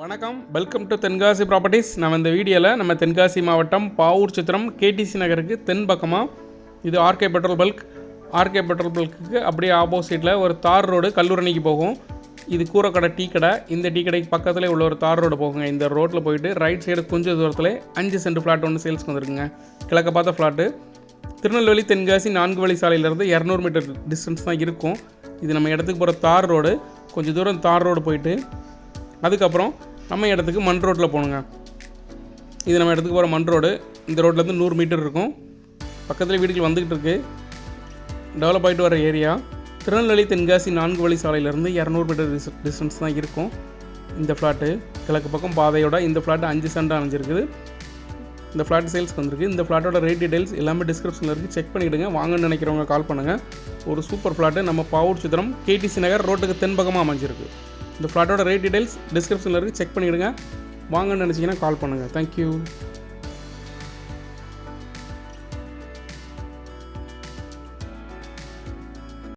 வணக்கம். Welcome to Tenkasi properties நம்ம இந்த வீடியோவில் நம்ம தென்காசி மாவட்டம் பாவூர் சித்திரம் கேடிசி நகருக்கு தென் பக்கமாக இது RK petrol bulk RK petrol பல்க்குக்கு அப்படியே ஆப்போசிட்டில் ஒரு தார் ரோடு கல்லூரணிக்கு போகும். இது கூரக்கடை டீ கடை. இந்த டீ கடைக்கு பக்கத்தில் உள்ள ஒரு தார் ரோடு போகுங்க. இந்த ரோட்டில் போயிட்டு ரைட் சைடு கொஞ்சம் தூரத்தில் அஞ்சு சென்ட் ஃப்ளாட் ஒன்று சேல்ஸ்க்கு வந்துருக்குங்க. கிழக்க பார்த்த ஃப்ளாட்டு திருநெல்வேலி தென்காசி நான்கு வழி சாலையிலேருந்து இரநூறு மீட்டர் டிஸ்டன்ஸ் தான் இருக்கும். இது நம்ம இடத்துக்கு போகிற தார் ரோடு. கொஞ்சம் தூரம் தார் ரோடு போயிட்டு அதுக்கப்புறம் நம்ம இடத்துக்கு மண் ரோட்டில் போகணுங்க. இது நம்ம இடத்துக்கு போகிற மண் ரோடு. இந்த ரோட்லேருந்து நூறு மீட்டர் இருக்கும். பக்கத்தில் வீடுகள் வந்துக்கிட்டு இருக்கு. டெவலப் ஆகிட்டு வர ஏரியா திருநெல்வேலி தென்காசி நான்கு வழி சாலையிலேருந்து இரநூறு மீட்டர் டிஸ் டிஸ்டன்ஸ் தான் இருக்கும். இந்த ஃப்ளாட்டு கிழக்கு பக்கம் பாதையோட இந்த ஃப்ளாட்டு அஞ்சு சென்ட் அமைஞ்சிருக்குது இந்த ஃப்ளாட் சேல்ஸ்க்கு வந்திருக்கு. இந்த ஃப்ளாட்டோட ரேட் டீடைல்ஸ் எல்லாமே டிஸ்கிரிப்ஷனில் இருக்குது செக் பண்ணிவிடுங்க வாங்கன்னு நினைக்கிறவங்க கால் பண்ணுங்கள் ஒரு சூப்பர் ஃப்ளாட்டு நம்ம பாவூர் சித்திரம் கேடிசி நகர் ரோட்டுக்கு தென்பக்கமாக அமைஞ்சிருக்கு. இந்த ஃப்ளாட்டோட ரேட் டீடைல்ஸ் டிஸ்கிரிப்ஷனில் இருக்குது செக் பண்ணிவிடுங்க வாங்கன்னு நினச்சிங்கன்னா கால் பண்ணுங்கள் தேங்க்யூ